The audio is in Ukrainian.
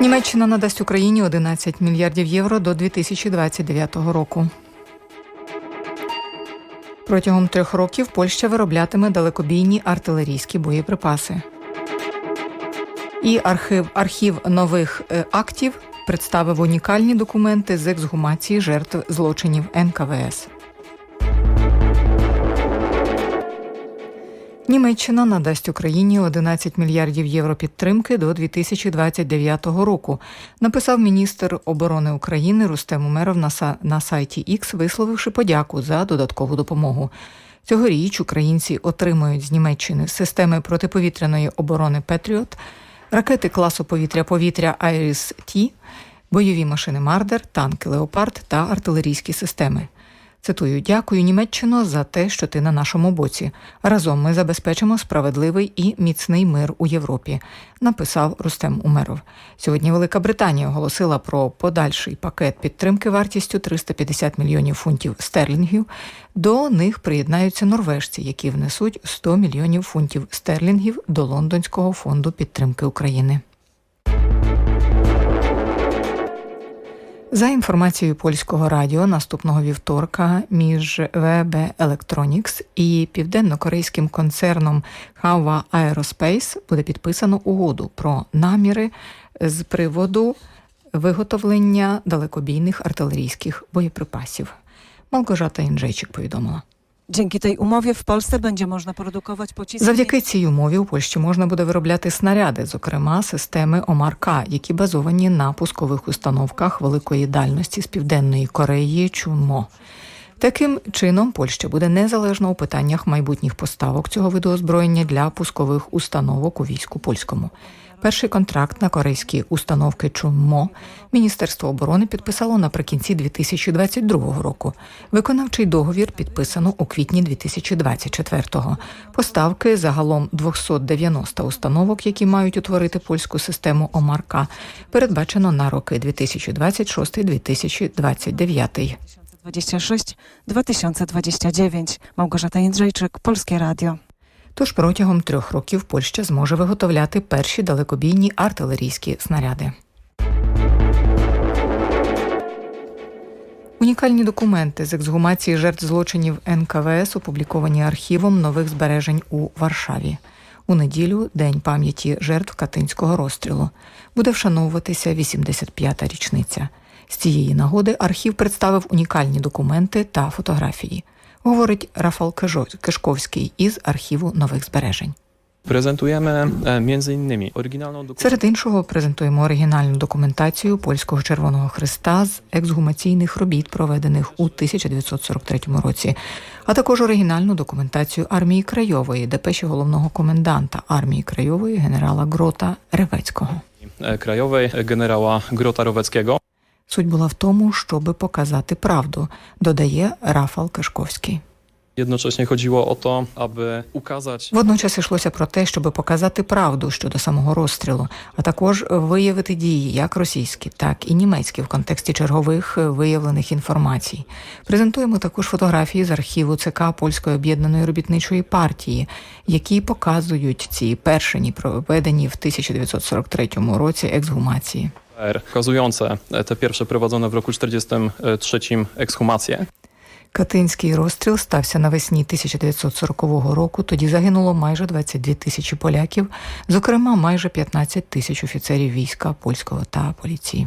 Німеччина надасть Україні 11 мільярдів євро до 2029 року. Протягом трьох років Польща вироблятиме далекобійні артилерійські боєприпаси. І архів, архів нових е, актів представив унікальні документи з ексгумації жертв злочинів НКВС. Німеччина надасть Україні 11 мільярдів євро підтримки до 2029 року. Написав міністр оборони України Рустем Умеров на, сайті X, висловивши подяку за додаткову допомогу. Цьогоріч українці отримують з Німеччини системи протиповітряної оборони Петріот, ракети класу повітря-повітря Айріс Ті, бойові машини Мардер, танки Леопард та артилерійські системи. Цитую, дякую Німеччино за те, що ти на нашому боці. Разом ми забезпечимо справедливий і міцний мир у Європі, написав Рустем Умеров. Сьогодні Велика Британія оголосила про подальший пакет підтримки вартістю 350 мільйонів фунтів стерлінгів. До них приєднаються норвежці, які внесуть 100 мільйонів фунтів стерлінгів до Лондонського фонду підтримки України. За інформацією польського радіо, наступного вівторка між ВБ Electronics і південно-корейським концерном Hava Aerospace буде підписано угоду про наміри з приводу виготовлення далекобійних артилерійських боєприпасів. Малкожата Інжейчик повідомила. Dzięki tej umowie w Polsce będzie można produkować pociski. Завдяки цій умові у Польщі можна буде виробляти снаряди, зокрема системи омарка, які базовані на пускових установках великої дальності з південної Кореї Чунмо. Таким чином, Польща буде незалежна у питаннях майбутніх поставок цього виду озброєння для пускових установок у війську польському. Перший контракт на корейські установки Чунмо Міністерство оборони підписало наприкінці 2022 року. Виконавчий договір підписано у квітні 2024-го. Поставки загалом 290 установок, які мають утворити польську систему ОМАРКа, передбачено на роки 2026-2029. 26-2029. Małgorzata Jędrzejczyk, Polskie Radio. Тож протягом трьох років Польща зможе виготовляти перші далекобійні артилерійські снаряди. Унікальні документи з ексгумації жертв злочинів НКВС опубліковані архівом нових збережень у Варшаві. У неділю День пам'яті жертв Катинського розстрілу. Буде вшановуватися 85-та річниця. З цієї нагоди архів представив унікальні документи та фотографії. Говорить Рафал Кишковський із архіву нових збережень. Prezentujemy e, między innymi. Серед іншого презентуємо оригінальну документацію польського Червоного Христа з ексгумаційних робіт, проведених у 1943 році, а також оригінальну документацію армії Крайової, депеші головного коменданта армії Крайової генерала Грота Ревецького. krajowej e, generała Grota Roweckiego. Суть була в тому, щоби показати правду, додає Рафал Кишковський. Jednocześnie chodziło o to, aby ukazać Водночас йшлося про те, щоб показати правду щодо самого розстрілу, а також виявити дії як російські, так і німецькі в контексті чергових виявлених інформацій. Презентуємо також фотографії з архіву ЦК Польської об'єднаної робітничої партії, які показують ці першені проведені в 1943 році ексгумації. R, pokazujące e, te pierwsze prowadzone w roku 1943 ekshumacje. Катинський розстріл стався навесні 1940 року. Тоді загинуло майже 22 тисячі поляків, зокрема майже 15 тисяч офіцерів війська польського та поліції.